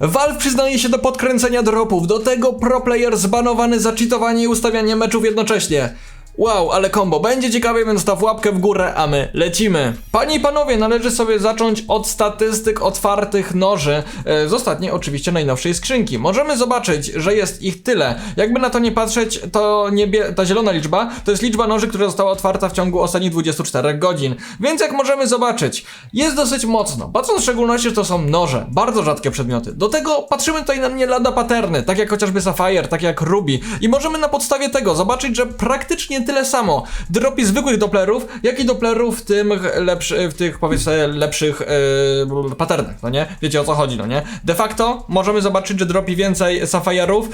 Valve przyznaje się do podkręcenia dropów, do tego pro player zbanowany za cheatowanie i ustawianie meczów jednocześnie. Wow, ale kombo, będzie ciekawie, więc staw łapkę w górę, a my lecimy. Panie i panowie, należy sobie zacząć od statystyk otwartych noży e, z ostatniej oczywiście najnowszej skrzynki. Możemy zobaczyć, że jest ich tyle. Jakby na to nie patrzeć, to niebie, ta zielona liczba to jest liczba noży, która została otwarta w ciągu ostatnich 24 godzin. Więc jak możemy zobaczyć, jest dosyć mocno. Patrząc w szczególności, że to są noże, bardzo rzadkie przedmioty. Do tego patrzymy tutaj na nie lada paterny, tak jak chociażby Sapphire, tak jak Ruby. I możemy na podstawie tego zobaczyć, że praktycznie tyle samo dropi zwykłych doplerów, jak i doplerów w tym lepszy, w tych powiedzmy lepszych yy, patternach, no nie? Wiecie o co chodzi, no nie? De facto możemy zobaczyć, że dropi więcej Sapphire'ów,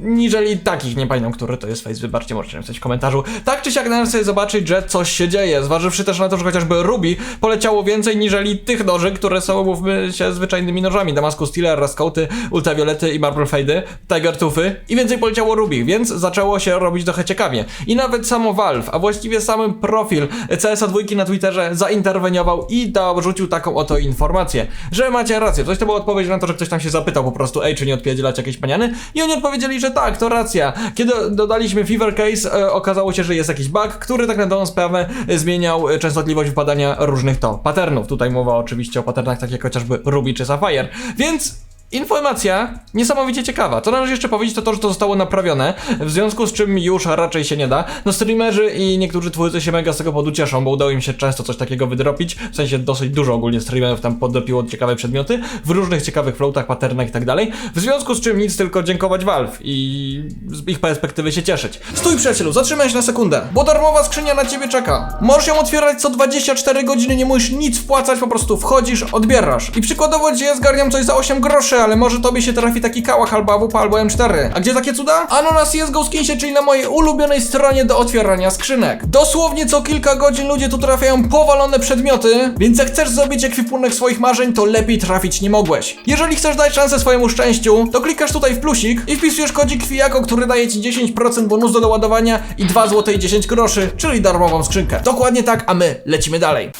Niżeli takich, nie pamiętam, który to jest face, wybaczcie, możecie napisać w komentarzu. Tak czy siak należy sobie zobaczyć, że coś się dzieje, zważywszy też na to, że chociażby Ruby poleciało więcej niżeli tych noży, które są, mówmy się, zwyczajnymi nożami. Damascus Steeler, Rascouty, Ultraviolety i Marble Fade, Tiger Toothy i więcej poleciało Ruby, więc zaczęło się robić trochę ciekawie. I nawet samo Valve, a właściwie sam profil CSA dwójki na Twitterze zainterweniował i dorzucił taką oto informację, że macie rację. Coś to była odpowiedź na to, że ktoś tam się zapytał po prostu, ej, czy nie odpierdzielać jakieś paniany? I oni odpowiedzieli, że tak, to racja. Kiedy dodaliśmy Fever Case, e, okazało się, że jest jakiś bug, który tak na dobrą sprawę e, zmieniał e, częstotliwość wypadania różnych to patternów. Tutaj mowa oczywiście o patternach takich jak chociażby Ruby czy Sapphire. Więc Informacja niesamowicie ciekawa. Co należy jeszcze powiedzieć, to to, że to zostało naprawione, w związku z czym już raczej się nie da. No streamerzy i niektórzy twórcy się mega z tego powodu cieszą, bo udało im się często coś takiego wydropić, w sensie dosyć dużo ogólnie streamerów tam podropiło ciekawe przedmioty, w różnych ciekawych floatach, patternach i tak dalej. W związku z czym nic, tylko dziękować Valve i z ich perspektywy się cieszyć. Stój przyjacielu, zatrzymaj się na sekundę, bo darmowa skrzynia na ciebie czeka. Możesz ją otwierać co 24 godziny, nie musisz nic wpłacać, po prostu wchodzisz, odbierasz. I przykładowo dzisiaj zgarniam coś za 8 groszy, ale może tobie się trafi taki kałach albo AWP albo M4. A gdzie takie cuda? Ano na CSGO Skinsie, czyli na mojej ulubionej stronie do otwierania skrzynek. Dosłownie co kilka godzin ludzie tu trafiają powalone przedmioty, więc jak chcesz zrobić ekwipunek swoich marzeń, to lepiej trafić nie mogłeś. Jeżeli chcesz dać szansę swojemu szczęściu, to klikasz tutaj w plusik i wpisujesz kodzik Kwijako, który daje ci 10% bonusu do doładowania i 2 zł i 10 groszy, czyli darmową skrzynkę. Dokładnie tak, a my lecimy dalej.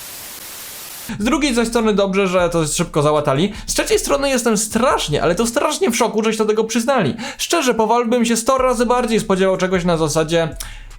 Z drugiej zaś strony dobrze, że to szybko załatali. Z trzeciej strony jestem strasznie, ale to strasznie w szoku, żeś do tego przyznali. Szczerze, powalbym się 100 razy bardziej spodziewał czegoś na zasadzie...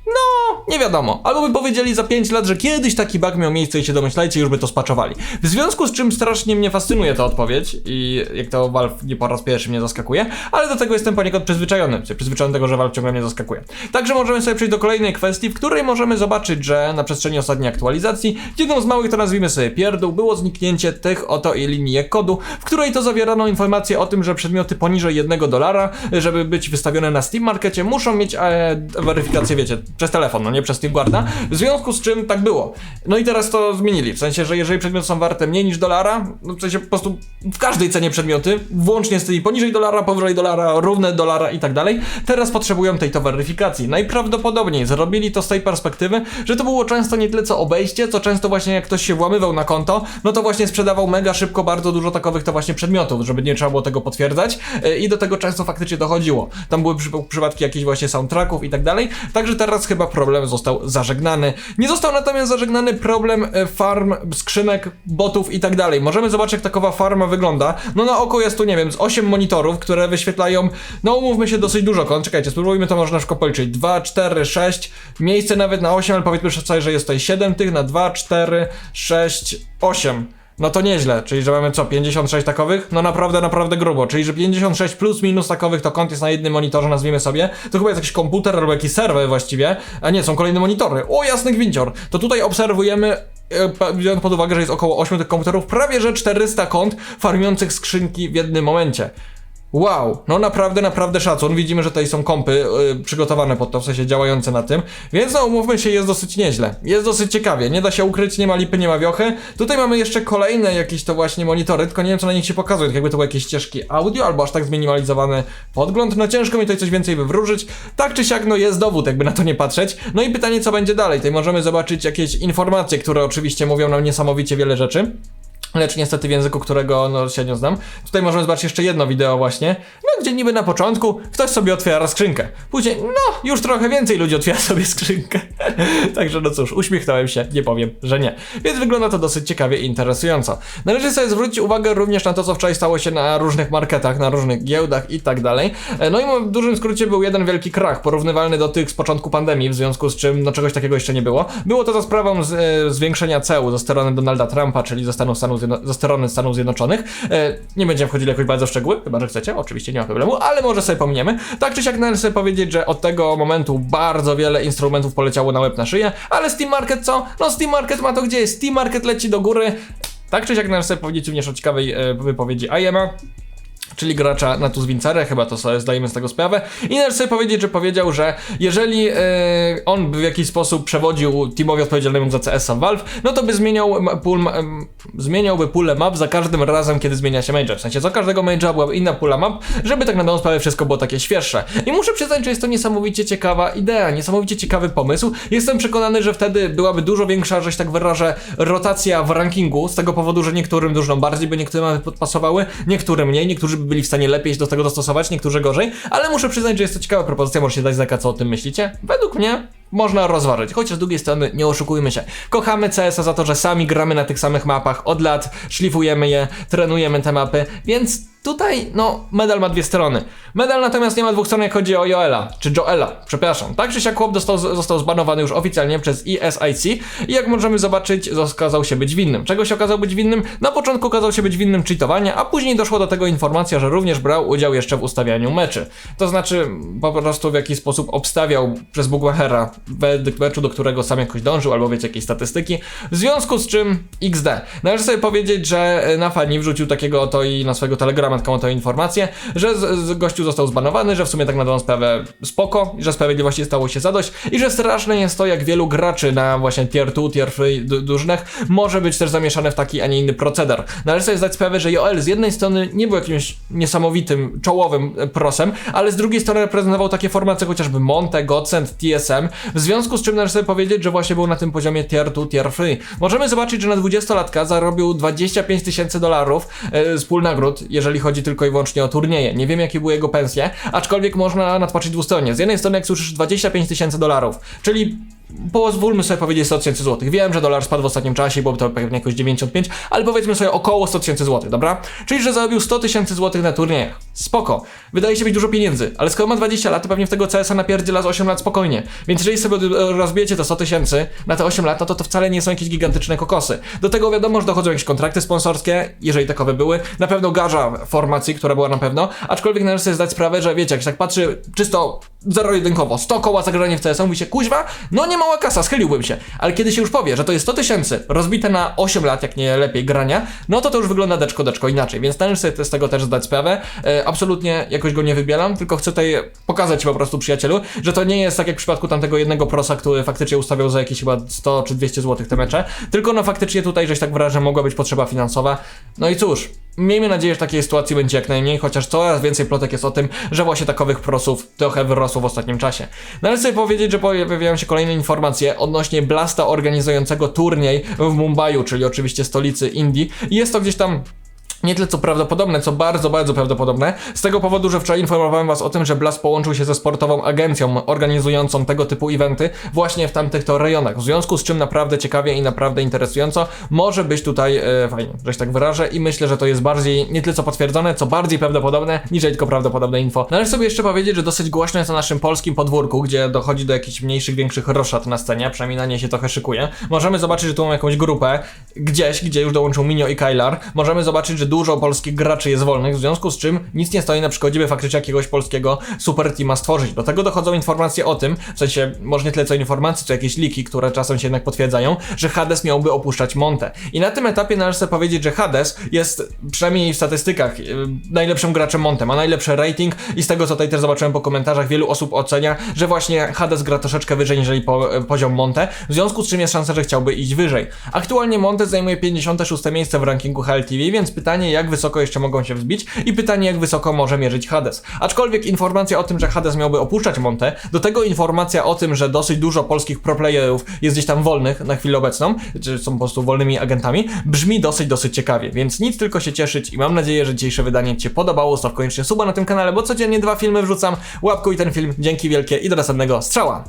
No, nie wiadomo. Albo by powiedzieli za 5 lat, że kiedyś taki bug miał miejsce i się domyślajcie, już by to spaczowali. W związku z czym strasznie mnie fascynuje ta odpowiedź i jak to Valve nie po raz pierwszy mnie zaskakuje, ale do tego jestem poniekąd przyzwyczajony. Przyzwyczajony do tego, że Valve ciągle mnie zaskakuje. Także możemy sobie przejść do kolejnej kwestii, w której możemy zobaczyć, że na przestrzeni ostatniej aktualizacji jedną z małych to nazwijmy sobie pierdół było zniknięcie tych oto i linii kodu, w której to zawierano informację o tym, że przedmioty poniżej 1 dolara, żeby być wystawione na Steam Markecie, muszą mieć e, weryfikację, wiecie, przez telefon, no nie przez Steamguarda, w związku z czym tak było. No i teraz to zmienili, w sensie, że jeżeli przedmioty są warte mniej niż dolara, no w sensie po prostu w każdej cenie przedmioty, włącznie z tymi poniżej dolara, powyżej dolara, równe dolara i tak dalej, teraz potrzebują tej to weryfikacji. Najprawdopodobniej zrobili to z tej perspektywy, że to było często nie tyle co obejście, co często właśnie jak ktoś się włamywał na konto, no to właśnie sprzedawał mega szybko bardzo dużo takowych to właśnie przedmiotów, żeby nie trzeba było tego potwierdzać yy, i do tego często faktycznie dochodziło. Tam były przy, przypadki jakichś właśnie soundtracków i tak dalej, także teraz chyba problem został zażegnany. Nie został natomiast zażegnany problem e, farm, skrzynek, botów i tak dalej. Możemy zobaczyć jak takowa farma wygląda. No na oko jest tu, nie wiem, z 8 monitorów, które wyświetlają, no umówmy się, dosyć dużo kont. Czekajcie, spróbujmy to może na przykład policzyć. 2, 4, 6, miejsce nawet na 8, ale powiedzmy sobie, że jest tutaj 7 tych, na 2, 4, 6, 8. No to nieźle, czyli że mamy co, 56 takowych? No naprawdę, naprawdę grubo, czyli że 56 plus minus takowych to kont jest na jednym monitorze, nazwijmy sobie. To chyba jest jakiś komputer albo jakiś serwer właściwie, a nie, są kolejne monitory. O, jasny gwincior. To tutaj obserwujemy e, biorąc pod uwagę, że jest około 8 tych komputerów, prawie że 400 kont farmiących skrzynki w jednym momencie. Wow, no naprawdę, naprawdę szacun. Widzimy, że tutaj są kompy yy, przygotowane pod to, w sensie działające na tym. Więc no, umówmy się, jest dosyć nieźle. Jest dosyć ciekawie, nie da się ukryć, nie ma lipy, nie ma wiochy. Tutaj mamy jeszcze kolejne jakieś to właśnie monitory, tylko nie wiem, co na nich się pokazuje. Tak jakby to były jakieś ścieżki audio, albo aż tak zminimalizowany podgląd. No ciężko mi tutaj coś więcej wywróżyć. Tak czy siak, no jest dowód, jakby na to nie patrzeć. No i pytanie, co będzie dalej. Tutaj możemy zobaczyć jakieś informacje, które oczywiście mówią nam niesamowicie wiele rzeczy. Lecz niestety w języku, którego no, średnio znam. Tutaj możemy zobaczyć jeszcze jedno wideo właśnie. No gdzie niby na początku ktoś sobie otwiera skrzynkę. Później, no, już trochę więcej ludzi otwiera sobie skrzynkę. Także no cóż, uśmiechnąłem się, nie powiem, że nie. Więc wygląda to dosyć ciekawie i interesująco. Należy sobie zwrócić uwagę również na to, co wczoraj stało się na różnych marketach, na różnych giełdach i tak dalej. E, No i w dużym skrócie był jeden wielki krach, porównywalny do tych z początku pandemii, w związku z czym no czegoś takiego jeszcze nie było. Było to za sprawą z, e, zwiększenia ceł ze strony Donalda Trumpa, czyli ze, Stanów, Ze strony Stanów Zjednoczonych. E, nie będziemy wchodzili jakoś bardzo w szczegóły, chyba że chcecie, oczywiście nie ma problemu, ale może sobie pominiemy. Tak czy siak należy powiedzieć, że od tego momentu bardzo wiele instrumentów poleciało na łeb na szyję, ale Steam Market co? No Steam Market ma to gdzie? Steam Market leci do góry. Tak czy siak należy powiedzieć również o ciekawej e, wypowiedzi IEMA czyli gracza na tu Wincerę, chyba to sobie zdajemy z tego sprawę. I należy sobie powiedzieć, że powiedział, że jeżeli e, on by w jakiś sposób przewodził teamowi odpowiedzialnemu za CS-a Valve, no to by zmieniał pól, zmieniałby pulę map za każdym razem, kiedy zmienia się major. W sensie co każdego majora byłaby inna pula map, żeby tak na dobrą sprawę wszystko było takie świeższe. I muszę przyznać, że jest to niesamowicie ciekawa idea, niesamowicie ciekawy pomysł. Jestem przekonany, że wtedy byłaby dużo większa, że się tak wyrażę, rotacja w rankingu, z tego powodu, że niektórym drużynom bardziej by niektóre mapy podpasowały, niektórym mniej, niektórzy byli w stanie lepiej się do tego dostosować, niektórzy gorzej, ale muszę przyznać, że jest to ciekawa propozycja, możecie dać znaka, co o tym myślicie. Według mnie można rozważyć, chociaż z drugiej strony nie oszukujmy się. Kochamy CS-a za to, że sami gramy na tych samych mapach od lat, szlifujemy je, trenujemy te mapy, więc tutaj, no, medal ma dwie strony. Medal natomiast nie ma dwóch stron, jak chodzi o Joela, czy Joela, przepraszam. Tak czy siak chłop dostał, został zbanowany już oficjalnie przez ESIC i jak możemy zobaczyć, okazał się być winnym. Czego się okazał być winnym? Na początku okazał się być winnym cheatowania, a później doszło do tego informacja, że również brał udział jeszcze w ustawianiu meczy. To znaczy, po prostu w jakiś sposób obstawiał przez Bugmachera według meczu, do którego sam jakoś dążył, albo wiecie, jakieś statystyki. W związku z czym XD. Należy sobie powiedzieć, że na fani wrzucił takiego oto i na swojego telegrama taką oto informację, że z, z gościu został zbanowany, że w sumie tak na dobrą sprawę spoko, że sprawiedliwości stało się zadość i że straszne jest to, jak wielu graczy na właśnie tier 2, tier 3 du- drużynach może być też zamieszane w taki, a nie inny proceder. Należy sobie zdać sprawę, że Joel z jednej strony nie był jakimś niesamowitym, czołowym e, prosem, ale z drugiej strony reprezentował takie formacje chociażby Monte, Godsend, TSM, w związku z czym należy sobie powiedzieć, że właśnie był na tym poziomie tier 2, tier 3. Możemy zobaczyć, że na 20-latka zarobił 25 tysięcy dolarów e, z pól nagród, jeżeli chodzi tylko i wyłącznie o turnieje. Nie wiem, jakie były jego pensje, aczkolwiek można nadpatrzeć dwustronnie. Z jednej strony, jak słyszysz 25 tysięcy dolarów, czyli pozwólmy sobie powiedzieć 100 tysięcy złotych. Wiem, że dolar spadł w ostatnim czasie, byłoby to pewnie jakoś 95, ale powiedzmy sobie około 100 tysięcy złotych, dobra? Czyli, że zarobił 100 tysięcy złotych na turniejach. Spoko. Wydaje się być dużo pieniędzy, ale skoro ma 20 lat, to pewnie w tego CS-a napierdziela z 8 lat spokojnie. Więc jeżeli sobie rozbijecie to 100 tysięcy na te 8 lat, no to to wcale nie są jakieś gigantyczne kokosy. Do tego wiadomo, że dochodzą jakieś kontrakty sponsorskie, jeżeli takowe były. Na pewno garza formacji, która była na pewno, aczkolwiek należy sobie zdać sprawę, że wiecie, jak się tak patrzy czysto zero-jedynkowo, 100 koła za granie w CS-a, mówi się, kuźwa, no nie mała kasa, schyliłbym się. Ale kiedy się już powie, że to jest 100 tysięcy rozbite na 8 lat, jak nie lepiej grania, no to to już wygląda deczko, deczko inaczej. Więc należy sobie z tego też zdać sprawę. E, absolutnie jakoś go nie wybieram, tylko chcę tutaj pokazać po prostu przyjacielu, że to nie jest tak jak w przypadku tamtego jednego prosa, który faktycznie ustawiał za jakieś chyba 100 czy 200 zł te mecze, tylko no faktycznie tutaj, żeś tak wyrażę, mogła być potrzeba finansowa. No i cóż, Miejmy nadzieję, że takiej sytuacji będzie jak najmniej, chociaż coraz więcej plotek jest o tym, że właśnie takowych prosów trochę wyrosło w ostatnim czasie. Należy sobie powiedzieć, że pojawiają się kolejne informacje odnośnie Blasta organizującego turniej w Mumbaiu, czyli oczywiście stolicy Indii. Jest to gdzieś tam nie tyle co prawdopodobne, co bardzo, bardzo prawdopodobne. Z tego powodu, że wczoraj informowałem was o tym, że Blast połączył się ze sportową agencją organizującą tego typu eventy właśnie w tamtych to rejonach. W związku z czym naprawdę ciekawie i naprawdę interesująco może być tutaj e, fajnie, że się tak wyrażę i myślę, że to jest bardziej nie tyle co potwierdzone, co bardziej prawdopodobne, niż tylko prawdopodobne info. Należy sobie jeszcze powiedzieć, że dosyć głośno jest na naszym polskim podwórku, gdzie dochodzi do jakichś mniejszych, większych roszad na scenie, przynajmniej na nie się trochę szykuje. Możemy zobaczyć, że tu mamy jakąś grupę gdzieś, gdzie już dołączył Minio i Kylar. Możemy zobaczyć, że dużo polskich graczy jest wolnych, w związku z czym nic nie stoi na przeszkodzie, by faktycznie jakiegoś polskiego super teama stworzyć. Do tego dochodzą informacje o tym, w sensie może nie tyle co informacje, co jakieś liki, które czasem się jednak potwierdzają, że Hades miałby opuszczać Monte. I na tym etapie należy sobie powiedzieć, że Hades jest przynajmniej w statystykach yy, najlepszym graczem Monte, ma najlepszy rating i z tego co tutaj też zobaczyłem po komentarzach, wielu osób ocenia, że właśnie Hades gra troszeczkę wyżej niż po, e, poziom Monte, w związku z czym jest szansa, że chciałby iść wyżej. Aktualnie Monte zajmuje 56 miejsce w rankingu HLTV, więc pytanie jak wysoko jeszcze mogą się wzbić i pytanie, jak wysoko może mierzyć Hades. Aczkolwiek informacja o tym, że Hades miałby opuszczać Montę, do tego informacja o tym, że dosyć dużo polskich proplayerów jest gdzieś tam wolnych na chwilę obecną, czy są po prostu wolnymi agentami, brzmi dosyć, dosyć ciekawie, więc nic tylko się cieszyć i mam nadzieję, że dzisiejsze wydanie Ci się podobało. Staw koniecznie suba na tym kanale, bo codziennie dwa filmy wrzucam. Łapkuj ten film, dzięki wielkie i do następnego strzała!